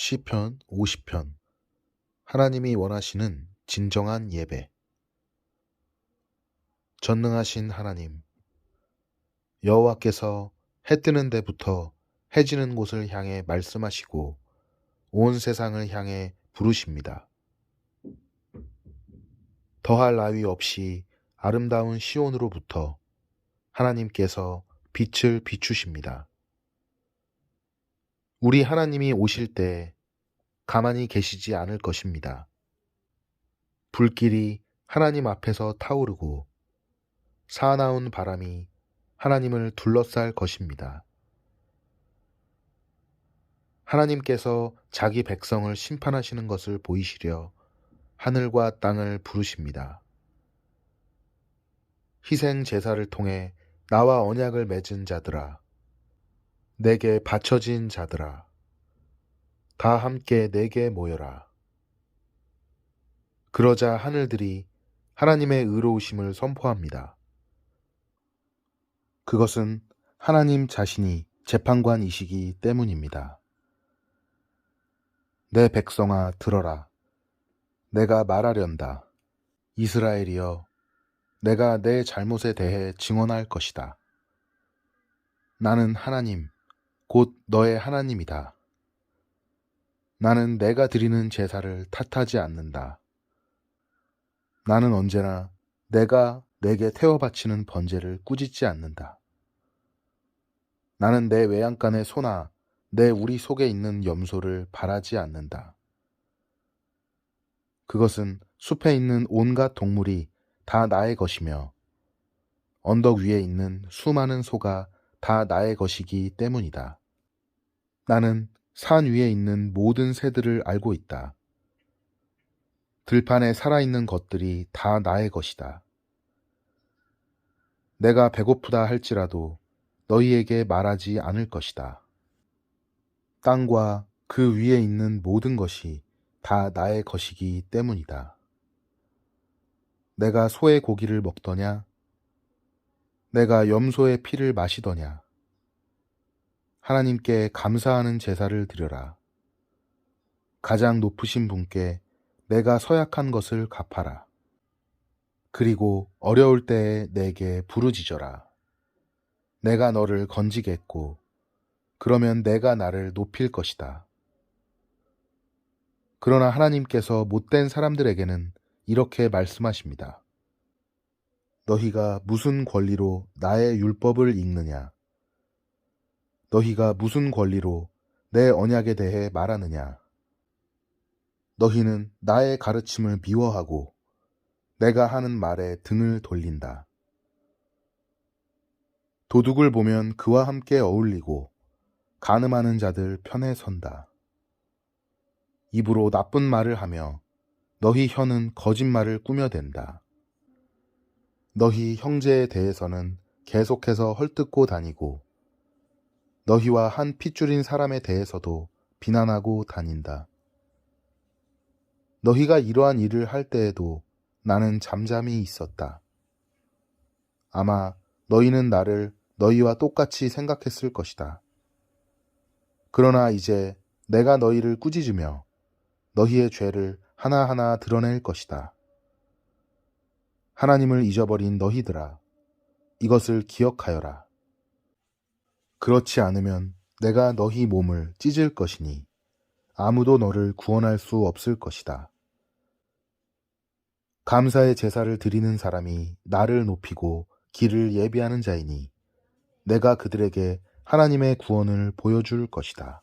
시편 50편 하나님이 원하시는 진정한 예배 전능하신 하나님 여호와께서 해 뜨는 데부터 해 지는 곳을 향해 말씀하시고 온 세상을 향해 부르십니다. 더할 나위 없이 아름다운 시온으로부터 하나님께서 빛을 비추십니다. 우리 하나님이 오실 때 가만히 계시지 않을 것입니다. 불길이 하나님 앞에서 타오르고 사나운 바람이 하나님을 둘러쌀 것입니다. 하나님께서 자기 백성을 심판하시는 것을 보이시려 하늘과 땅을 부르십니다. 희생 제사를 통해 나와 언약을 맺은 자들아, 내게 바쳐진 자들아, 다 함께 내게 모여라. 그러자 하늘들이 하나님의 의로우심을 선포합니다. 그것은 하나님 자신이 재판관이시기 때문입니다. 내 백성아 들어라. 내가 말하련다. 이스라엘이여, 내가 내 잘못에 대해 증언할 것이다. 나는 하나님, 곧 너의 하나님이다. 나는 내가 드리는 제사를 탓하지 않는다. 나는 언제나 내가 내게 태워 바치는 번제를 꾸짖지 않는다. 나는 내 외양간의 소나 내 우리 속에 있는 염소를 바라지 않는다. 그것은 숲에 있는 온갖 동물이 다 나의 것이며 언덕 위에 있는 수많은 소가 다 나의 것이기 때문이다. 나는 산 위에 있는 모든 새들을 알고 있다. 들판에 살아있는 것들이 다 나의 것이다. 내가 배고프다 할지라도 너희에게 말하지 않을 것이다. 땅과 그 위에 있는 모든 것이 다 나의 것이기 때문이다. 내가 소의 고기를 먹더냐? 내가 염소의 피를 마시더냐? 하나님께 감사하는 제사를 드려라. 가장 높으신 분께 내가 서약한 것을 갚아라. 그리고 어려울 때에 내게 부르짖어라. 내가 너를 건지겠고, 그러면 내가 나를 높일 것이다. 그러나 하나님께서 못된 사람들에게는 이렇게 말씀하십니다. 너희가 무슨 권리로 나의 율법을 읽느냐? 너희가 무슨 권리로 내 언약에 대해 말하느냐? 너희는 나의 가르침을 미워하고 내가 하는 말에 등을 돌린다. 도둑을 보면 그와 함께 어울리고 가늠하는 자들 편에 선다. 입으로 나쁜 말을 하며 너희 혀는 거짓말을 꾸며댄다. 너희 형제에 대해서는 계속해서 헐뜯고 다니고 너희와 한 핏줄인 사람에 대해서도 비난하고 다닌다. 너희가 이러한 일을 할 때에도 나는 잠잠히 있었다. 아마 너희는 나를 너희와 똑같이 생각했을 것이다. 그러나 이제 내가 너희를 꾸짖으며 너희의 죄를 하나하나 드러낼 것이다. 하나님을 잊어버린 너희들아, 이것을 기억하여라. 그렇지 않으면 내가 너희 몸을 찢을 것이니 아무도 너를 구원할 수 없을 것이다. 감사의 제사를 드리는 사람이 나를 높이고 길을 예비하는 자이니 내가 그들에게 하나님의 구원을 보여줄 것이다.